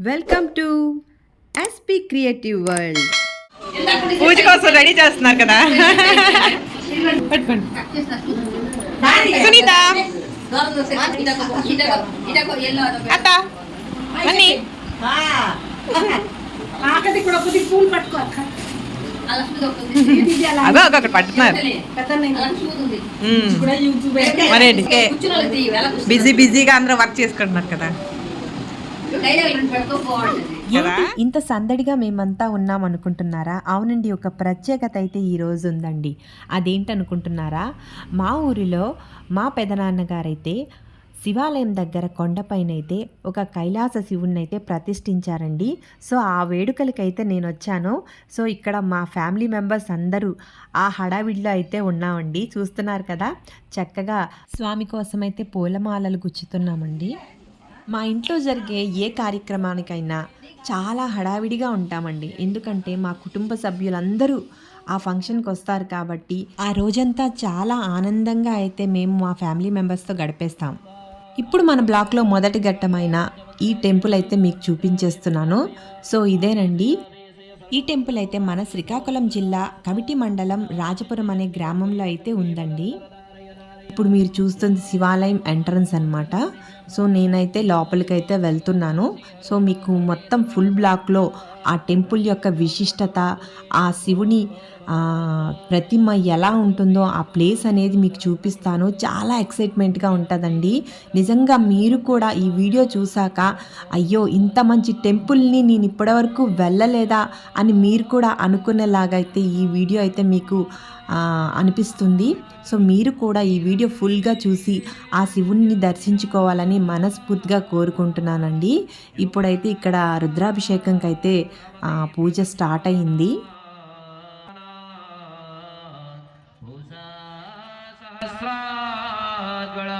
Welcome to SP creative world పూజ కోసం ready చేస్తున్నారు కదా. సునీత. అత్త అన్ని పట్టుతున్నారు ఉమ్. కూడా యూట్యూబ్ మరేంటి? బిజీ బిజీగా అందరూ వర్క్ చేసుకుంటున్నారు కదా. ఇంత సందడిగా మేమంతా ఉన్నాం అనుకుంటున్నారా అవునండి ఒక ప్రత్యేకత అయితే ఈ రోజు ఉందండి. అదేంటనుకుంటున్నారా? మా ఊరిలో మా పెదనాన్నగారైతే శివాలయం దగ్గర కొండపైన అయితే ఒక కైలాస శివుణ్ణి అయితే ప్రతిష్ఠించారండి. సో ఆ వేడుకలకైతే నేను వచ్చాను సో ఇక్కడ మా ఫ్యామిలీ మెంబర్స్ అందరూ ఆ హడావిడిలో అయితే ఉన్నామండి. చూస్తున్నారు కదా? చక్కగా స్వామి కోసం అయితే పూలమాలలు గుచ్చుతున్నామండి. మా ఇంట్లో జరిగే ఏ కార్యక్రమానికైనా చాలా హడావిడిగా ఉంటామండి. ఎందుకంటే మా కుటుంబ సభ్యులందరూ ఆ ఫంక్షన్కి వస్తారు కాబట్టి ఆ రోజంతా చాలా ఆనందంగా అయితే మేము మా ఫ్యామిలీ మెంబర్స్తో గడిపేస్తాం. ఇప్పుడు మన బ్లాక్లో మొదటి ఘట్టమైన ఈ టెంపుల్ అయితే మీకు చూపించేస్తున్నాను. సో ఇదేనండి ఈ టెంపుల్ అయితే మన శ్రీకాకుళం జిల్లా కమిటి మండలం రాజపురం అనే గ్రామంలో అయితే ఉందండి. ఇప్పుడు మీరు చూస్తుంది శివాలయం ఎంట్రన్స్ అనమాట సో నేనైతే లోపలికైతే వెళ్తున్నాను. సో మీకు మొత్తం ఫుల్ బ్లాక్లో ఆ టెంపుల్ యొక్క విశిష్టత ఆ శివుని ప్రతిమ ఎలా ఉంటుందో ఆ ప్లేస్ అనేది మీకు చూపిస్తాను. చాలా ఎక్సైట్మెంట్గా ఉంటుందండి. నిజంగా మీరు కూడా ఈ వీడియో చూసాక అయ్యో ఇంత మంచి టెంపుల్ని నేను ఇప్పటివరకు వెళ్ళలేదా అని మీరు కూడా అనుకునేలాగైతే ఈ వీడియో అయితే మీకు అనిపిస్తుంది. సో మీరు కూడా ఈ వీడియో ఫుల్గా చూసి ఆ శివుణ్ణి దర్శించుకోవాలని మనస్ఫూర్తిగా కోరుకుంటున్నానండి ఇప్పుడైతే ఇక్కడ రుద్రాభిషేకంకి అయితే ఆ, పూజ స్టార్ట్ అయింది सहस्राज्वला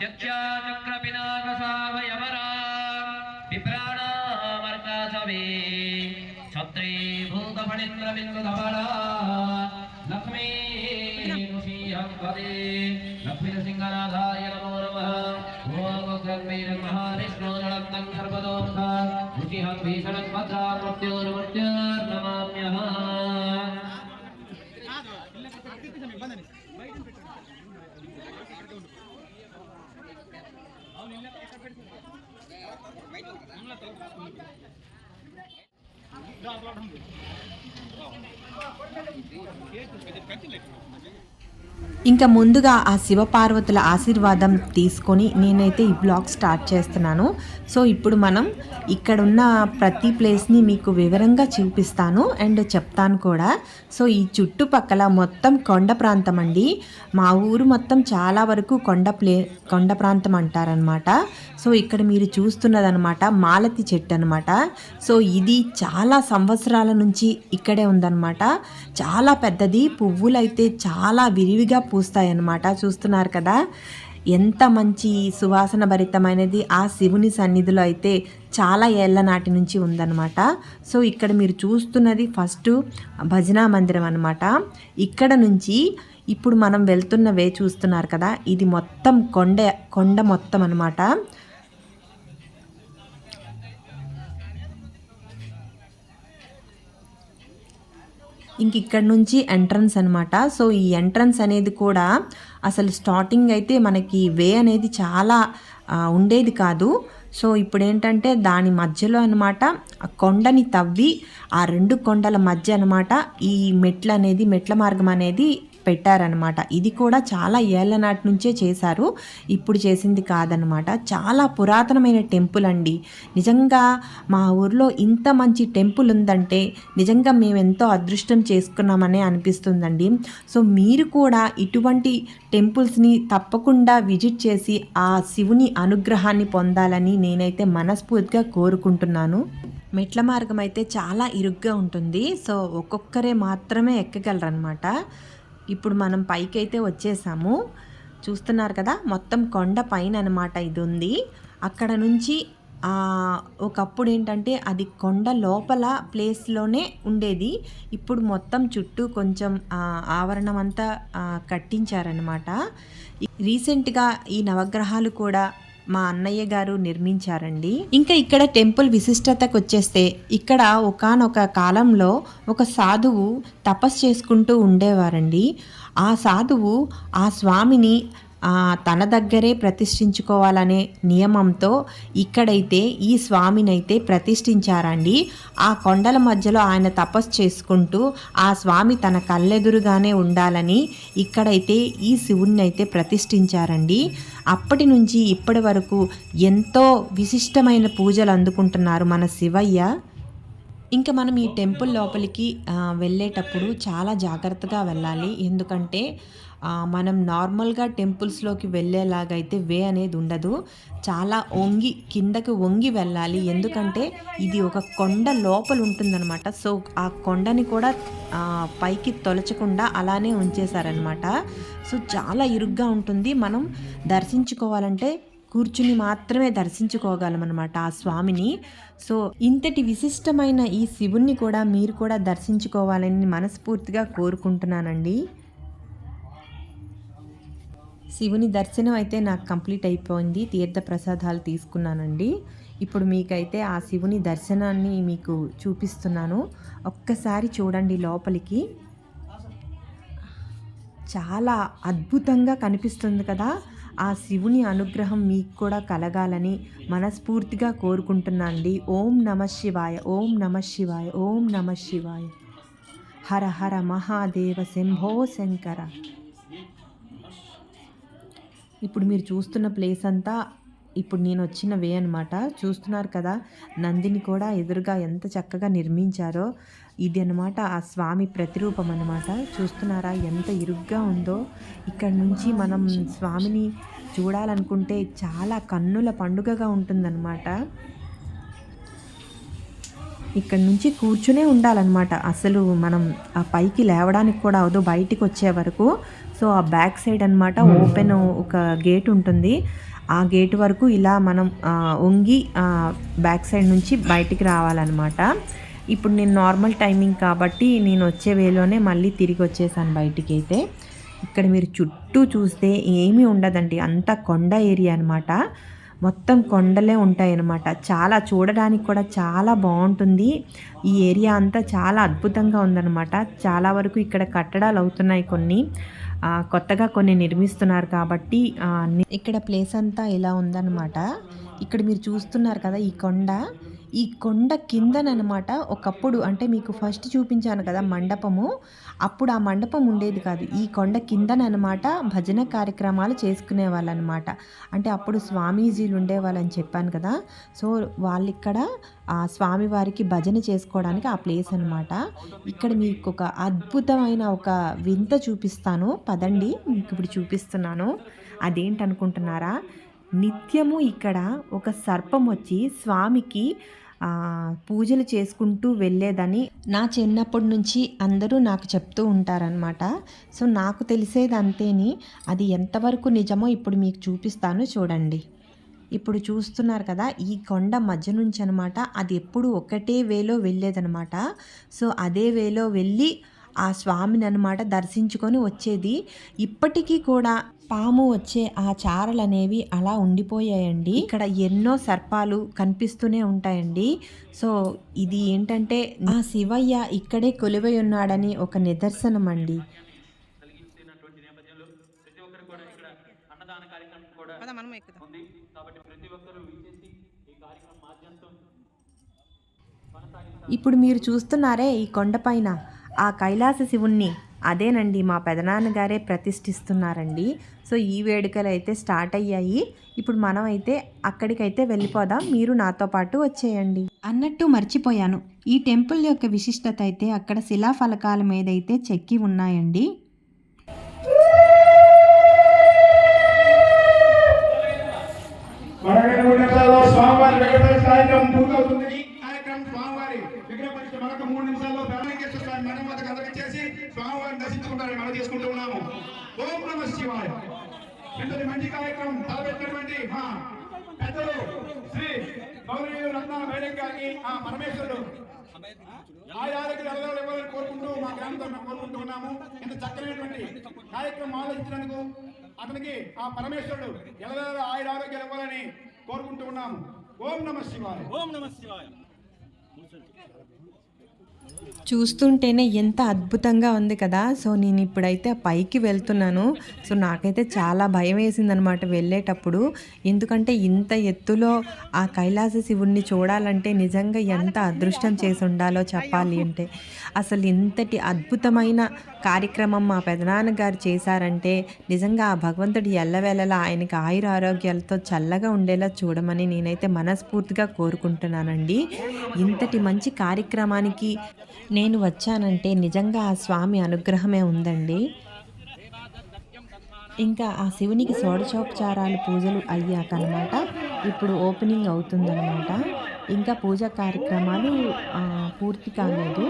चक्षाचक्रपिनाकसावयवरा विप्राणामर्कासवे छत्रे भूतफणीन्द्रबिन्दुधवला लक्ष्मी ऋषीहं पदे लक्ष्मीनृसिंहनाथाय नमो नमः वीरमहारिष्णोदरत्नं सर्वदोषा ऋषिहं भीषणत्मथा मृत्योर्मृत्योर्नमाम्यः। కట్టి లేదు ఇంకా ముందుగా ఆ శివపార్వతుల ఆశీర్వాదం తీసుకొని నేనైతే ఈ బ్లాగ్ స్టార్ట్ చేస్తున్నాను. సో ఇప్పుడు మనం ఇక్కడున్న ప్రతి ప్లేస్ని మీకు వివరంగా చూపిస్తాను అండ్ చెప్తాను కూడా. సో ఈ చుట్టుపక్కల మొత్తం కొండ ప్రాంతం అండి. మా ఊరు మొత్తం చాలా వరకు కొండ ప్లే కొండ ప్రాంతం అంటారనమాట సో ఇక్కడ మీరు చూస్తున్నదనమాట మాలతి చెట్టు అనమాట సో ఇది చాలా సంవత్సరాల నుంచి ఇక్కడే ఉందన్నమాట. చాలా పెద్దది పువ్వులైతే చాలా విరివిగా పూస్తాయన్నమాట. చూస్తున్నారు కదా? ఎంత మంచి సువాసన భరితమైనది ఆ శివుని సన్నిధిలో అయితే చాలా ఏళ్ళ నాటి నుంచి ఉందన్నమాట. సో ఇక్కడ మీరు చూస్తున్నది ఫస్ట్ భజనా మందిరం అనమాట ఇక్కడ నుంచి ఇప్పుడు మనం వెళ్తున్న వే చూస్తున్నారు కదా? ఇది మొత్తం కొండ కొండ మొత్తం అనమాట ఇంక ఇక్కడ నుంచి ఎంట్రన్స్ అనమాట సో ఈ ఎంట్రన్స్ అనేది కూడా అసలు స్టార్టింగ్ అయితే మనకి వే అనేది చాలా ఉండేది కాదు. సో ఇప్పుడు ఏంటంటే దాని మధ్యలో అనమాట ఆ కొండని తవ్వి ఆ రెండు కొండల మధ్య అనమాట ఈ మెట్లు అనేది మెట్ల మార్గం అనేది పెట్టారనమాట ఇది కూడా చాలా ఏళ్ళ నాటి నుంచే చేశారు. ఇప్పుడు చేసింది కాదనమాట చాలా పురాతనమైన టెంపుల్ అండి. నిజంగా మా ఊర్లో ఇంత మంచి టెంపుల్ ఉందంటే నిజంగా మేము ఎంతో అదృష్టం చేసుకున్నామనే అనిపిస్తుందండి. సో మీరు కూడా ఇటువంటి టెంపుల్స్ని తప్పకుండా విజిట్ చేసి ఆ శివుని అనుగ్రహాన్ని పొందాలని నేనైతే మనస్ఫూర్తిగా కోరుకుంటున్నాను. మెట్ల మార్గం అయితే చాలా ఇరుగ్గా ఉంటుంది. సో ఒక్కొక్కరే మాత్రమే ఎక్కగలరనమాట ఇప్పుడు మనం పైకైతే వచ్చేసాము. చూస్తున్నారు కదా మొత్తం కొండ పైన అనమాట ఇది ఉంది అక్కడ నుంచి ఒకప్పుడు ఏంటంటే అది కొండ లోపల ప్లేస్లోనే ఉండేది. ఇప్పుడు మొత్తం చుట్టూ కొంచెం ఆవరణం అంతా కట్టించారనమాట. రీసెంట్గా ఈ నవగ్రహాలు కూడా మా అన్నయ్య గారు నిర్మించారండి. ఇంకా ఇక్కడ టెంపుల్ విశిష్టతకు వచ్చేస్తే ఇక్కడ ఒకానొక కాలంలో ఒక సాధువు తపస్సు చేసుకుంటూ ఉండేవారండి. ఆ సాధువు ఆ స్వామిని తన దగ్గరే ప్రతిష్ఠించుకోవాలనే నియమంతో ఇక్కడైతే ఈ స్వామినైతే ప్రతిష్ఠించారండి. ఆ కొండల మధ్యలో ఆయన తపస్సు చేసుకుంటూ ఆ స్వామి తన కళ్ళెదురుగానే ఉండాలని ఇక్కడైతే ఈ శివుణ్ణి అయితే ప్రతిష్ఠించారండి. అప్పటి నుంచి ఇప్పటి వరకు ఎంతో విశిష్టమైన పూజలు అందుకుంటున్నారు మన శివయ్య. ఇంకా మనం ఈ టెంపుల్ లోపలికి వెళ్ళేటప్పుడు చాలా జాగ్రత్తగా వెళ్ళాలి. ఎందుకంటే మనం నార్మల్గా టెంపుల్స్లోకి వెళ్ళేలాగైతే వే అనేది ఉండదు. చాలా వంగి కిందకి వంగి వెళ్ళాలి. ఎందుకంటే ఇది ఒక కొండ లోపల ఉంటుందన్నమాట. సో ఆ కొండని కూడా పైకి తొలచకుండా అలానే ఉంచేశారనమాట సో చాలా ఇరుగ్గా ఉంటుంది. మనం దర్శించుకోవాలంటే కూర్చుని మాత్రమే దర్శించుకోగలం అనమాట ఆ స్వామిని. సో ఇంతటి విశిష్టమైన ఈ శివుణ్ణి కూడా మీరు కూడా దర్శించుకోవాలని మనస్ఫూర్తిగా కోరుకుంటున్నానండి. శివుని దర్శనం అయితే నాకు కంప్లీట్ అయిపోయింది. తీర్థ ప్రసాదాలు తీసుకున్నానండి. ఇప్పుడు మీకైతే ఆ శివుని దర్శనాన్ని మీకు చూపిస్తున్నాను. ఒక్కసారి చూడండి లోపలికి. చాలా అద్భుతంగా కనిపిస్తుంది కదా. ఆ శివుని అనుగ్రహం మీకు కూడా కలగాలని మనస్ఫూర్తిగా కోరుకుంటున్నాండి ఓం నమ శివాయ ఓం నమ శివాయ ఓం నమ శివాయ. హర హర మహాదేవ శంభో శంకర. ఇప్పుడు మీరు చూస్తున్న ప్లేస్ అంతా ఇప్పుడు నేను వచ్చిన వే అనమాట చూస్తున్నారు కదా నందిని కూడా ఎదురుగా ఎంత చక్కగా నిర్మించారో ఇది అనమాట ఆ స్వామి ప్రతిరూపం అనమాట చూస్తున్నారా ఎంత ఇరుగ్గా ఉందో. ఇక్కడ నుంచి మనం స్వామిని చూడాలనుకుంటే చాలా కన్నుల పండుగగా ఉంటుందన్నమాట. ఇక్కడ నుంచి కూర్చునే ఉండాలన్నమాట. అసలు మనం ఆ పైకి లేవడానికి కూడా అవదు బయటికి వచ్చే వరకు. సో ఆ బ్యాక్ సైడ్ అన్నమాట ఓపెన్ ఒక గేట్ ఉంటుంది. ఆ గేట్ వరకు ఇలా మనం వంగి బ్యాక్ సైడ్ నుంచి బయటికి రావాలన్నమాట. ఇప్పుడు నేను నార్మల్ టైమింగ్ కాబట్టి నేను వచ్చే వేలోనే మళ్ళీ తిరిగి వచ్చేసాను బయటికి అయితే ఇక్కడ మీరు చుట్టూ చూస్తే ఏమీ ఉండదండి. అంతా కొండ ఏరియా అనమాట మొత్తం కొండలే ఉంటాయి అన్నమాట. చాలా చూడడానికి కూడా చాలా బాగుంటుంది. ఈ ఏరియా అంతా చాలా అద్భుతంగా ఉందన్నమాట. చాలా వరకు ఇక్కడ కట్టడాలు అవుతున్నాయి కొన్ని. కొత్తగా కొన్ని నిర్మిస్తున్నారు కాబట్టి ఇక్కడ ప్లేస్ అంతా ఇలా ఉందన్నమాట. ఇక్కడ మీరు చూస్తున్నారు కదా ఈ కొండ. ఈ కొండ కిందనమాట ఒకప్పుడు అంటే మీకు ఫస్ట్ చూపించాను కదా మండపము. అప్పుడు ఆ మండపం ఉండేది కాదు. ఈ కొండ కిందనమాట భజన కార్యక్రమాలు చేసుకునే వాళ్ళనమాట అంటే అప్పుడు స్వామీజీలు ఉండేవాళ్ళని చెప్పాను కదా. సో వాళ్ళు ఇక్కడ ఆ స్వామివారికి భజన చేసుకోవడానికి ఆ ప్లేస్ అనమాట ఇక్కడ మీకు ఒక అద్భుతమైన ఒక వింత చూపిస్తాను. పదండి మీకు ఇప్పుడు చూపిస్తున్నాను. అదేంటనుకుంటున్నారా? నిత్యము ఇక్కడ ఒక సర్పం వచ్చి స్వామికి పూజలు చేసుకుంటూ వెళ్ళేదని నా చిన్నప్పటి నుంచి అందరూ నాకు చెప్తూ ఉంటారనమాట సో నాకు తెలిసేది అంతేని అది ఎంతవరకు నిజమో ఇప్పుడు మీకు చూపిస్తాను. చూడండి. ఇప్పుడు చూస్తున్నారు కదా ఈ కొండ మధ్య నుంచి అనమాట అది ఎప్పుడు ఒకటే వేలో వెళ్ళేదనమాట. సో అదే వేలో వెళ్ళి ఆ స్వామిని అనమాట దర్శించుకొని వచ్చేది. ఇప్పటికీ కూడా పాము వచ్చే ఆ చారలు అనేవి అలా ఉండిపోయాయండి. ఇక్కడ ఎన్నో సర్పాలు కనిపిస్తూనే ఉంటాయండి. సో ఇది ఏంటంటే ఆ శివయ్య ఇక్కడే కొలువై ఉన్నాడని ఒక నిదర్శనం అండి కలిగించినటువంటి నేపథ్యంలో ప్రతి ఒక్కరు కూడా ఇక్కడ అన్నదాన కార్యక్రమం కూడా ఉంది కాబట్టి ప్రతి ఒక్కరూ విచ్చేసి ఈ కార్యక్రమం మాధ్యంతో ఇప్పుడు మీరు చూస్తున్నారే ఈ కొండపైన ఆ కైలాస శివుణ్ణి. అదేనండి మా పెదనాన్నగారే ప్రతిష్ఠిస్తున్నారండి. సో ఈ వేడుకలు అయితే స్టార్ట్ అయ్యాయి. ఇప్పుడు మనం అయితే అక్కడికైతే వెళ్ళిపోదాం. మీరు నాతో పాటు వచ్చేయండి. అన్నట్టు మర్చిపోయాను. ఈ టెంపుల్ యొక్క విశిష్టత అయితే అక్కడ శిలాఫలకాల మీద అయితే చెక్కి ఉన్నాయండి. స్వామివారి కార్యక్రమం పూర్తవుతుంది ఈ కార్యక్రమం స్వామివారి విగ్రహ పరిస్థితి మరొక మూడు నిమిషాల్లో ప్రాణలింగేశ్వర స్వామి మనం వద్దకు అందరికి చేసి చేసుకుంటారని మనం చేసుకుంటూ ఉన్నాము. ఓం నమ శివాయ. ఇంతటి మంచి కార్యక్రమం తలపెట్టినటువంటి మా పెద్దలు శ్రీ గౌరీ రత్న మేడం గారికి ఆ పరమేశ్వరుడు. ఆయాలకి అలగాలు ఇవ్వాలని కోరుకుంటూ మా గ్రామంతో మేము కోరుకుంటూ ఉన్నాము. ఇంత చక్కనైనటువంటి కార్యక్రమం ఆలోచించినందుకు అతనికి ఆ పరమేశ్వరుడు ఎలవేళ ఆయుర ఆరోగ్యాలు ఇవ్వాలని కోరుకుంటూ ఉన్నాము. ఓం నమ శివాయ. ఓం నమ శివాయ. చూస్తుంటేనే ఎంత అద్భుతంగా ఉంది కదా. సో నేను ఇప్పుడైతే పైకి వెళ్తున్నాను. సో నాకైతే చాలా భయం వేసిందనమాట వెళ్ళేటప్పుడు. ఎందుకంటే ఇంత ఎత్తులో ఆ కైలాస శివుణ్ణి చూడాలంటే నిజంగా ఎంత అదృష్టం చేసి ఉండాలో చెప్పాలి అంటే. అసలు ఇంతటి అద్భుతమైన కార్యక్రమం మా పెదనాన్నగారు చేశారంటే నిజంగా ఆ భగవంతుడి ఎల్లవేళలా ఆయనకి ఆయుర ఆరోగ్యాలతో చల్లగా ఉండేలా చూడమని నేనైతే మనస్ఫూర్తిగా కోరుకుంటున్నానండి. ఇంతటి మంచి కార్యక్రమానికి నేను వచ్చానంటే నిజంగా ఆ స్వామి అనుగ్రహమే ఉందండి. ఇంకా ఆ శివునికి షోడశోపచారాలు పూజలు అయ్యాక అనమాట ఇప్పుడు ఓపెనింగ్ అవుతుందన్నమాట ఇంకా పూజా కార్యక్రమాలు పూర్తి కాలేదు.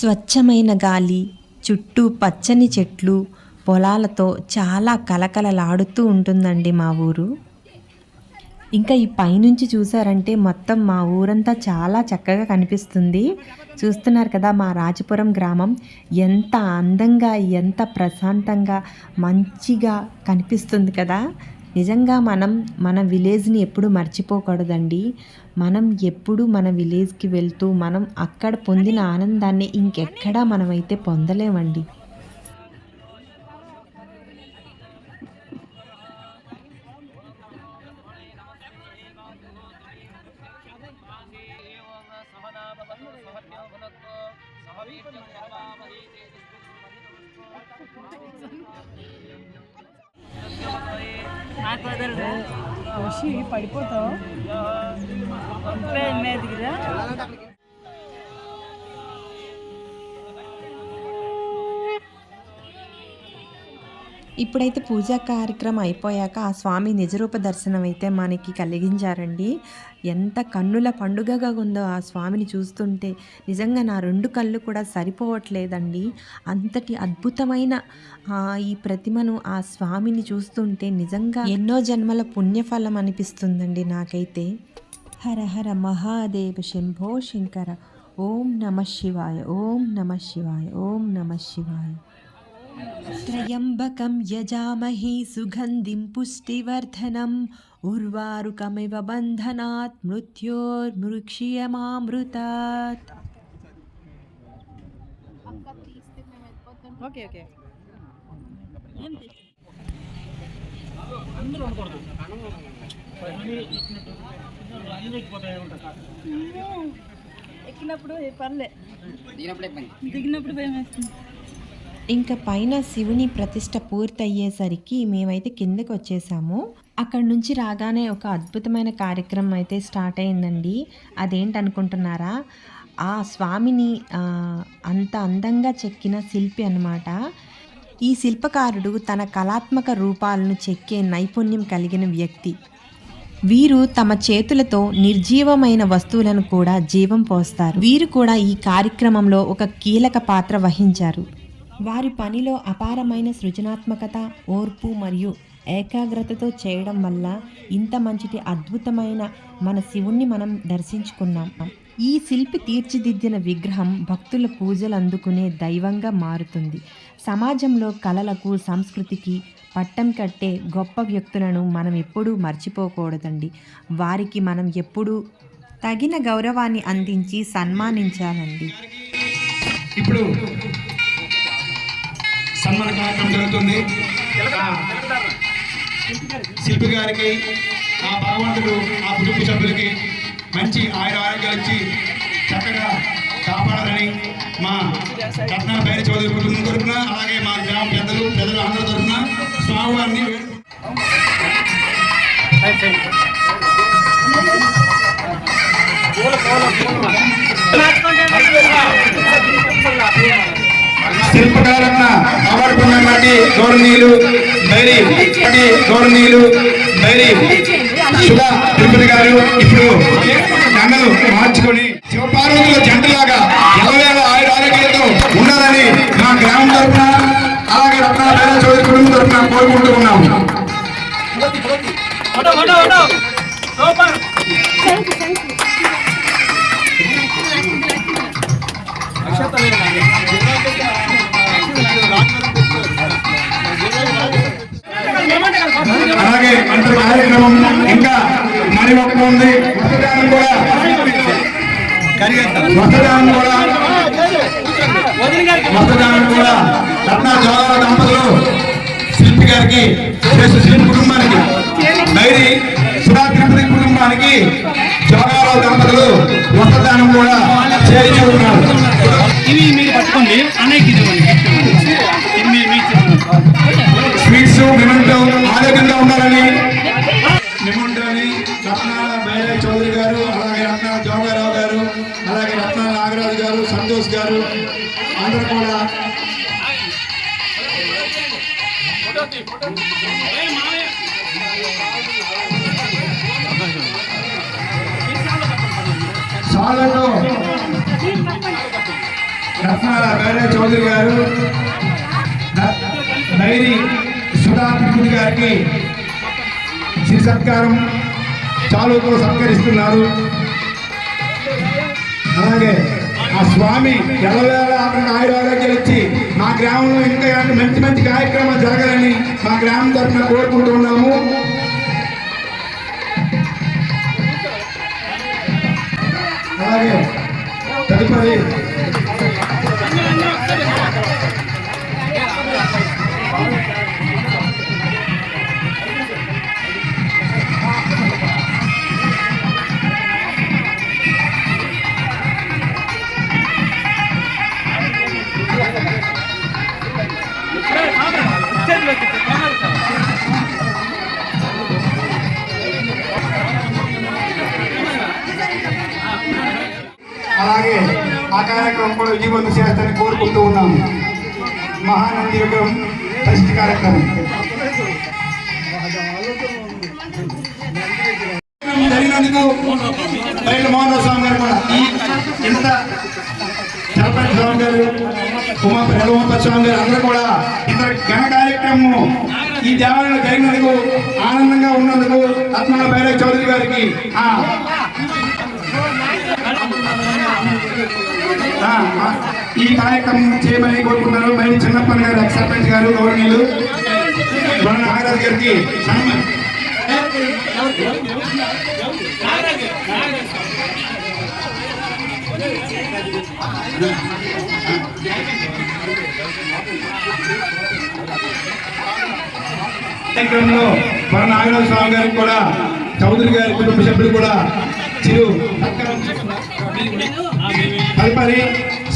స్వచ్ఛమైన గాలి చుట్టూ పచ్చని చెట్లు పొలాలతో చాలా కలకలలాడుతూ ఉంటుందండి మా ఊరు. ఇంకా ఈ పైనుంచి చూసారంటే మొత్తం మా ఊరంతా చాలా చక్కగా కనిపిస్తుంది. చూస్తున్నారు కదా మా రాజపురం గ్రామం. ఎంత అందంగా ఎంత ప్రశాంతంగా మంచిగా కనిపిస్తుంది కదా. నిజంగా మనం మన విలేజ్ని ఎప్పుడు మర్చిపోకూడదండి. మనం ఎప్పుడు మన విలేజ్కి వెళ్తూ మనం అక్కడ పొందిన ఆనందాన్ని ఇంకెక్కడా మనమైతే పొందలేమండి. వచ్చి పడిపోతావు. మీదకిరా ఇప్పుడైతే పూజా కార్యక్రమం అయిపోయాక ఆ స్వామి నిజరూప దర్శనం అయితే మనకి కలిగించారండి. ఎంత కన్నుల పండుగగా ఉందో ఆ స్వామిని చూస్తుంటే. నిజంగా నా రెండు కళ్ళు కూడా సరిపోవట్లేదండి. అంతటి అద్భుతమైన ఆ, ఈ ప్రతిమను ఆ స్వామిని చూస్తుంటే నిజంగా ఎన్నో జన్మల పుణ్యఫలం అనిపిస్తుందండి నాకైతే. హర హర మహాదేవ శంభో శంకర. ఓం నమ శివాయ ఓం నమ శివాయ ఓం నమ శివాయ. त्र्यम्बकं यजामहे सुगन्धिं पुष्टिवर्धनम् उर्वारुकमिव बन्धनात् मृत्योर्मृक्षीयमामृतात् ఓకే ఓకే ఎక్కినప్పుడు పర్లే దిగినప్పుడు భయం వేస్తుంది ఇంకా పైన శివుని ప్రతిష్ట పూర్తయ్యేసరికి మేమైతే కిందకు వచ్చేసాము. అక్కడ నుంచి రాగానే ఒక అద్భుతమైన కార్యక్రమం అయితే స్టార్ట్ అయిందండి. అదేంటనుకుంటున్నారా? ఆ స్వామిని అంత అందంగా చెక్కిన శిల్పి అన్నమాట. ఈ శిల్పకారుడు తన కళాత్మక రూపాలను చెక్కే నైపుణ్యం కలిగిన వ్యక్తి. వీరు తమ చేతులతో నిర్జీవమైన వస్తువులను కూడా జీవం పోస్తారు. వీరు కూడా ఈ కార్యక్రమంలో ఒక కీలక పాత్ర వహించారు. వారి పనిలో అపారమైన సృజనాత్మకత ఓర్పు మరియు ఏకాగ్రతతో చేయడం వల్ల ఇంత మంచిటి అద్భుతమైన మన శివుణ్ణి మనం దర్శించుకున్నాం. ఈ శిల్పి తీర్చిదిద్దిన విగ్రహం భక్తుల పూజలు అందుకునే దైవంగా మారుతుంది. సమాజంలో కళలకు సంస్కృతికి పట్టం కట్టే గొప్ప వ్యక్తులను మనం ఎప్పుడూ మర్చిపోకూడదండి. వారికి మనం ఎప్పుడూ తగిన గౌరవాన్ని అందించి సన్మానించాలండి. ఇప్పుడు సన్మాన కార్యక్రమం జరుగుతుంది శిల్పి గారికి ఆ భగవంతుడు ఆ కుటుంబ సభ్యులకి మంచి ఆయుర ఆరోగ్యాలు ఇచ్చి చక్కగా కాపాడాలని మా రత్న బైరి చౌదరి కుటుంబం తరఫున అలాగే మా గ్రామ పెద్దలు పెద్దలు అందరి తరఫున స్వామివారిని వేడుకుంటున్నాం. శిల్పకారత్న అవార్డు పొందినటువంటి గౌరవనీయులు డైరీ గౌరవనీయులు డైరీ సుధా తిరుపతి గారు ఇప్పుడు దండలు మార్చుకొని శివపార్వతుల జంటలాగా ఎల్లవేళ ఆయుర ఆరోగ్యాలతో ఉండాలని మా గ్రామం తరఫున అలాగే రత్నాల చౌదరి కుటుంబం తరఫున కోరుకుంటూ ఉన్నాము you. ఉంది. వస్త్రదానం కూడా వస్త్రదానం కూడా వస్త్రదానం కూడా రత్న జోగాల దంపతులు శిల్పి గారికి శిల్పి కుటుంబానికి సుధా తిరుపతి కుటుంబానికి జోగాల దంపతులు వస్త్రదానం కూడా చేయించి ఉన్నారు ఇవి మీరు పట్టుకోండి. మీరు మీకు స్వీట్స్ మిమెంటో ఆరోగ్యంగా ఉండాలని సాలతో రత్నాల బైరాయ్ చౌదరి గారు డైరీ సుధా తిరుపతి గారికి శ్రీ సత్కారం చాలుతో సత్కరిస్తున్నారు. అలాగే ఆ స్వామి ఎలా అతనికి ఆయుర ఆరోగ్యాలు ఇచ్చి మా గ్రామంలో ఇంకా ఇలాంటి మంచి మంచి కార్యక్రమాలు జరగాలని మా గ్రామం తరఫున కోరుకుంటున్నాము అలాగే తదుపరి ఉమా ఉమాపతి గారు అందరూ కూడా ఇంత ఘన కార్యక్రమము ఈ దేవాలయంలో జరిగినందుకు ఆనందంగా ఉన్నందుకు రత్నాల భైరవ చౌదరి గారికి ఈ కార్యక్రమం చేయమని కోరుకుంటున్నారు బయట చిన్నప్పని గారు ఎక్స్ సర్పంచ్ గారు గౌరవనీయులు మన నాగరాజు గారికి సన్మానం. కార్యక్రమంలో మన నాగరాజు స్వామి గారికి కూడా చౌదరి గారి కుటుంబ సభ్యులు కూడా చిరు సత్కారం తదుపరి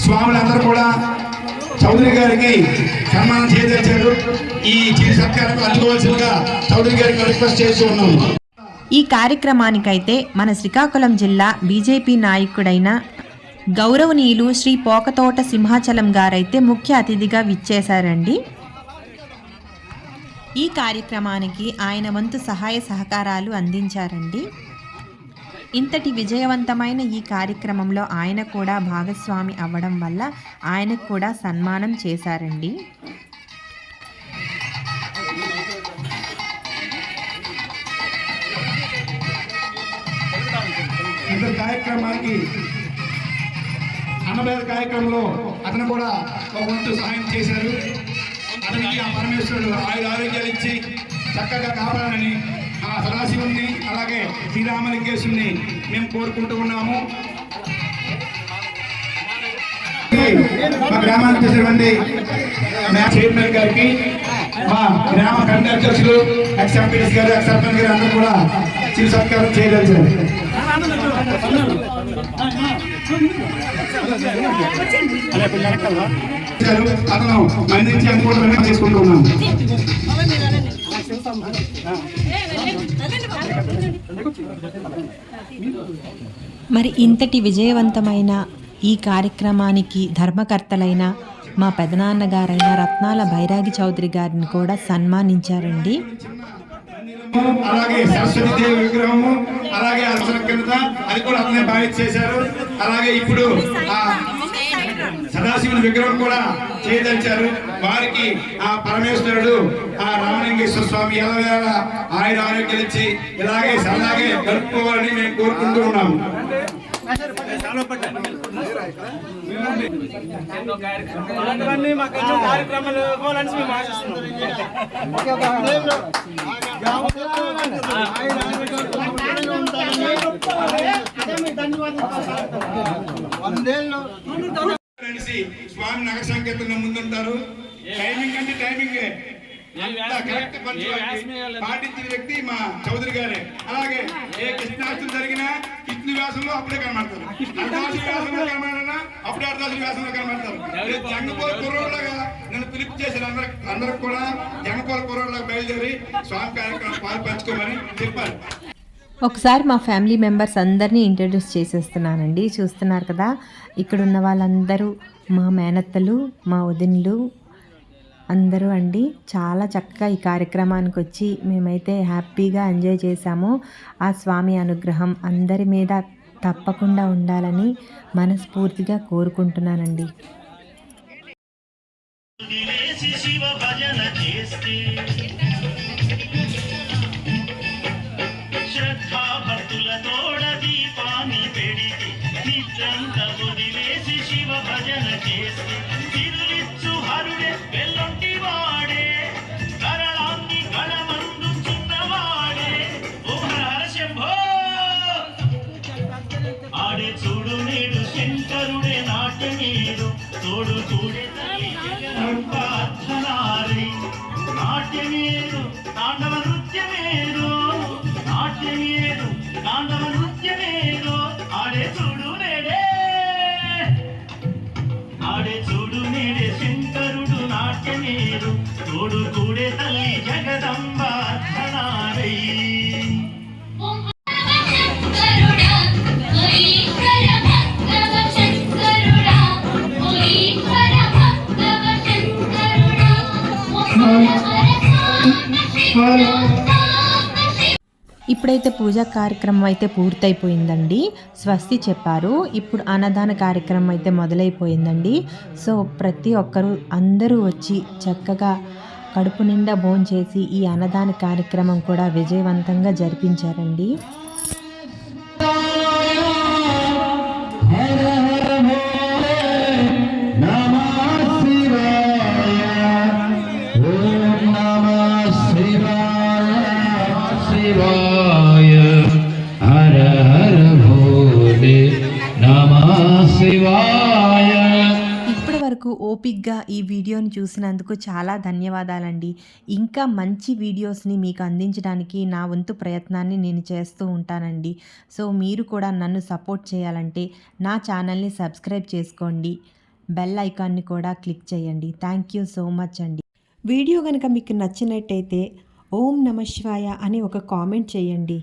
స్వాములందరూ కూడా చౌదరి గారికి సన్మానం చేయదలిచారు ఈ చిరు సత్కారం అందుకోవాల్సిందిగా చౌదరి గారికి రిక్వెస్ట్ చేస్తూ ఉన్నాము. ఈ కార్యక్రమానికైతే మన శ్రీకాకుళం జిల్లా బీజేపీ నాయకుడైన గౌరవనీయులు శ్రీ పోకతోట సింహాచలం గారైతే ముఖ్య అతిథిగా విచ్చేశారండి. ఈ కార్యక్రమానికి ఆయన వంతు సహాయ సహకారాలు అందించారండి. ఇంతటి విజయవంతమైన ఈ కార్యక్రమంలో ఆయన కూడా భాగస్వామి అవ్వడం వల్ల ఆయనకు కూడా సన్మానం చేశారండి. కార్యక్రమానికి అన్నదాన కార్యక్రమంలో అతను కూడా ఒక వంతు సహాయం చేశారు. అతనికి ఆ పరమేశ్వరుడు ఆయుధ ఆరోగ్యాలు ఇచ్చి చక్కగా కాపాడాలని ఆ సదాశివుని అలాగే శ్రీరామలింగేశ్వరుని మేము కోరుకుంటూ ఉన్నాము. మా గ్రామానికి చేసినటువంటి మా చైర్మన్ గారికి మా గ్రామ కమిటీ అధ్యక్షులు ఎక్స్ ఎంపీఎస్ గారు ఎక్స్ సర్పంచ్ గారు అందరూ కూడా చిరు సత్కారం చేయదలిచారు. అతను మరి ఇంతటి విజయవంతమైన ఈ కార్యక్రమానికి ధర్మకర్తలైన మా పెదనాన్నగారైన రత్నాల బైరాగి చౌదరి గారిని కూడా సన్మానించారండి. అలాగే సరస్వతి దేవి విగ్రహము అలాగే అలసంకృత అది కూడా అతనే బాగా చేశారు. అలాగే ఇప్పుడు ఆ సదాశివుని విగ్రహం కూడా చేయదలిచారు. వారికి ఆ పరమేశ్వరుడు ఆ రామలింగేశ్వర స్వామి ఎలవేళ ఆయన ఆరోగ్యం ఇచ్చి ఇలాగే సరదాగే గడుపుకోవాలని మేము కోరుకుంటూ ఉన్నాము. కలిసి స్వామి నగర సంకీర్తన ముందుంటారు టైమింగ్ అంటే టైమింగ్ పాటించిన వ్యక్తి మా చౌదరి గారే అలాగే ఏ కృష్ణాష్టమి జరిగినా కృష్ణ వ్యాసంలో అప్పుడే కనబడతారు అర్ధాశి వ్యాసంలో కనబడినా అప్పుడే అర్ధాశి వ్యాసంలో కనబడతారు జంగపోల కుర్రోళ్ళగా నన్ను పిలుపు చేసిన అందరికి అందరికి కూడా జంగపోల కుర్రోళ్ళగా బయలుదేరి స్వామి కార్యక్రమం పాలు పంచుకోమని చెప్పారు. ఒకసారి మా ఫ్యామిలీ మెంబర్స్ అందరినీ ఇంట్రడ్యూస్ చేసేస్తున్నానండి. చూస్తున్నారు కదా ఇక్కడ ఉన్న వాళ్ళందరూ మా మేనత్తలు మా వదినలు అందరూ అండి. చాలా చక్కగా ఈ కార్యక్రమానికి వచ్చి మేమైతే హ్యాపీగా ఎంజాయ్ చేశాము. ఆ స్వామి అనుగ్రహం అందరి మీద తప్పకుండా ఉండాలని మనస్ఫూర్తిగా కోరుకుంటున్నానండి. Eso ఇప్పుడైతే పూజా కార్యక్రమం అయితే పూర్తయిపోయిందండి. స్వస్తి చెప్పారు. ఇప్పుడు అన్నదాన కార్యక్రమం అయితే మొదలైపోయిందండి. సో ప్రతి ఒక్కరూ అందరూ వచ్చి చక్కగా కడుపు నిండా భోంచేసి ఈ అన్నదాన కార్యక్రమం కూడా విజయవంతంగా జరిపించారండి. ఓపిక్గా ఈ వీడియోని చూసినందుకు చాలా ధన్యవాదాలండి. ఇంకా మంచి వీడియోస్ని మీకు అందించడానికి నా వంతు ప్రయత్నాన్ని నేను చేస్తూ ఉంటానండి. సో మీరు కూడా నన్ను సపోర్ట్ చేయాలంటే నా ఛానల్ని సబ్స్క్రైబ్ చేసుకోండి. బెల్ ఐకాన్ని కూడా క్లిక్ చేయండి. థ్యాంక్ యూ సో మచ్ అండి. వీడియో కనుక మీకు నచ్చినట్టయితే ఓం నమ శివాయ అని ఒక కామెంట్ చేయండి.